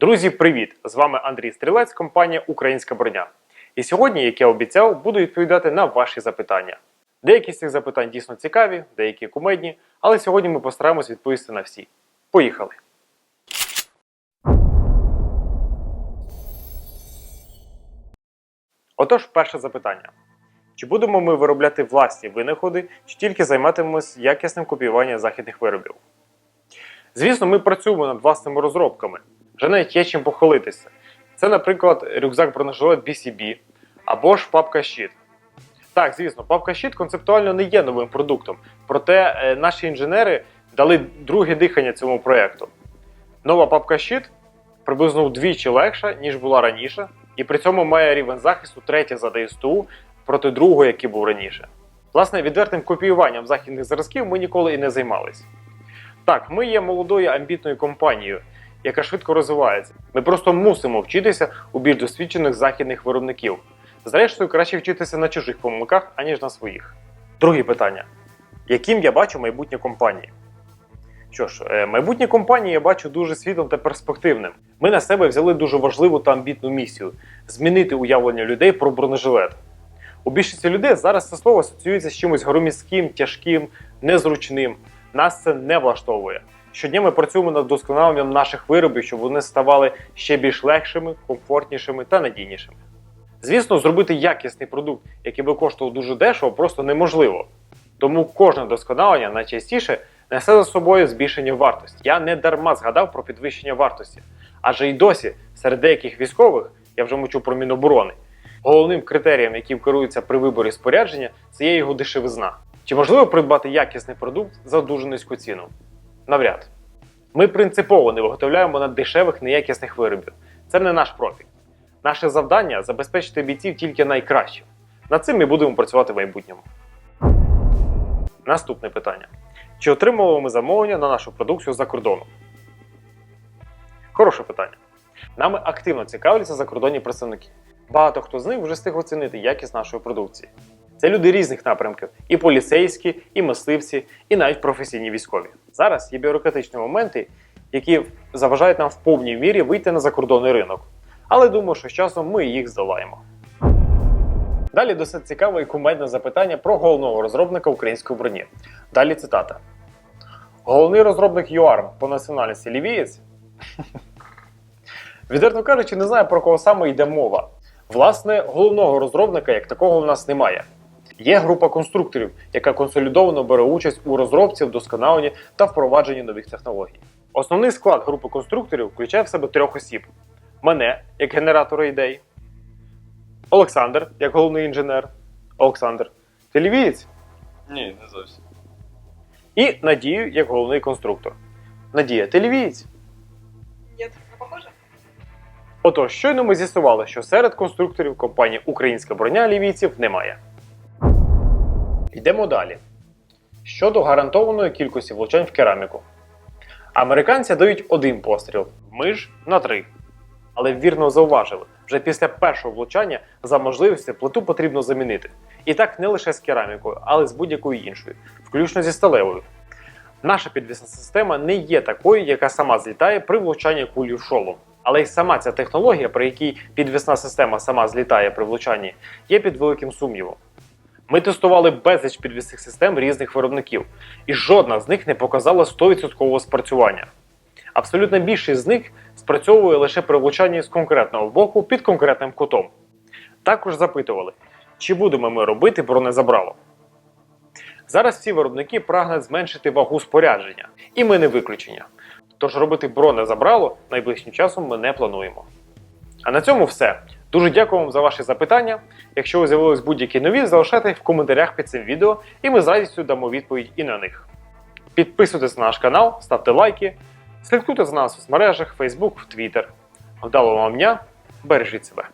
Друзі, привіт! З вами Андрій Стрілець, компанія Українська броня. І сьогодні, як я обіцяв, буду відповідати на ваші запитання. Деякі з цих запитань дійсно цікаві, деякі кумедні, але сьогодні ми постараємось відповісти на всі. Поїхали! Отож, перше запитання. Чи будемо ми виробляти власні винаходи, чи тільки займатимемось якісним копіюванням західних виробів? Звісно, ми працюємо над власними розробками. Вже навіть є чим похвалитися. Це, наприклад, рюкзак бронежилет BCB або ж папка щит. Так, звісно, папка щит концептуально не є новим продуктом, проте е, наші інженери дали друге дихання цьому проєкту. Нова папка щит приблизно вдвічі легша, ніж була раніше, і при цьому має рівень захисту третє за ДСТУ проти другого, який був раніше. Власне, відвертим копіюванням західних зразків ми ніколи і не займалися. Так, ми є молодою амбітною компанією, яка швидко розвивається. Ми просто мусимо вчитися у більш досвідчених західних виробників. Зрештою, краще вчитися на чужих помилках, аніж на своїх. Друге питання: яким я бачу майбутнє компанії? Що ж, е, майбутнє компанії я бачу дуже світлим та перспективним. Ми на себе взяли дуже важливу та амбітну місію змінити уявлення людей про бронежилет. У більшості людей зараз це слово асоціюється з чимось громіським, тяжким, незручним. Нас це не влаштовує. Щодня ми працюємо над вдосконаленням наших виробів, щоб вони ставали ще більш легшими, комфортнішими та надійнішими. Звісно, зробити якісний продукт, який би коштував дуже дешево, просто неможливо. Тому кожне досконалення найчастіше несе за собою збільшення вартості. Я не дарма згадав про підвищення вартості. Адже й досі серед деяких військових, я вже мовчу про Міноборони, головним критерієм, яким керуються при виборі спорядження, це є його дешевизна. Чи можливо придбати якісний продукт за дуже низьку ціну? Навряд. Ми принципово не виготовляємо на дешевих неякісних виробів. Це не наш профіль. Наше завдання забезпечити бійців тільки найкращим. Над цим ми будемо працювати в майбутньому. Наступне питання: чи отримували ми замовлення на нашу продукцію за кордоном? Хороше питання. Нами активно цікавляться закордонні представники. Багато хто з них вже встиг оцінити якість нашої продукції. Це люди різних напрямків: і поліцейські, і мисливці, і навіть професійні військові. Зараз є бюрократичні моменти, які заважають нам в повній мірі вийти на закордонний ринок. Але думаю, що з часом ми їх здолаємо. Далі досить цікаве і кумедне запитання про головного розробника української броні. Далі цитата. Головний розробник ЮАРМ по національності лівієць. Відверто кажучи, не знаю про кого саме йде мова. Власне, головного розробника як такого в нас немає. Є група конструкторів, яка консолідовано бере участь у розробці, вдосконаленні та впровадженні нових технологій. Основний склад групи конструкторів включає в себе трьох осіб: мене як генератора ідей, Олександр як головний інженер. Олександр, ти лівієць? Ні, не зовсім. І Надію як головний конструктор. Надія, ти лівієць? Нет, а похоже? Отож, щойно ми з'ясували, що серед конструкторів компанії Українська броня лівійців немає. Йдемо далі. Щодо гарантованої кількості влучань в кераміку. Американці дають один постріл, ми ж на три. Але вірно зауважили, вже після першого влучання за можливості плиту потрібно замінити. І так не лише з керамікою, але з будь-якою іншою, включно зі сталевою. Наша підвісна система не є такою, яка сама злітає при влучанні кулі в шолом. Але й сама ця технологія, при якій підвісна система сама злітає при влучанні, є під великим сумнівом. Ми тестували безліч підвісних систем різних виробників, і жодна з них не показала 100% спрацювання. Абсолютна більшість з них спрацьовує лише при влучанні з конкретного боку під конкретним кутом. Також запитували, чи будемо ми робити бронезабрало. Зараз всі виробники прагнуть зменшити вагу спорядження, і ми не виключення. Тож робити бронезабрало найближчим часом ми не плануємо. А на цьому все. Дуже дякую вам за ваші запитання. Якщо ви з'явились будь-які нові, залишайте в коментарях під цим відео, і ми з радістю дамо відповідь і на них. Підписуйтесь на наш канал, ставте лайки, слідкуйте за нас у соцмережах, Facebook, Twitter. Вдалого вам дня, бережіть себе!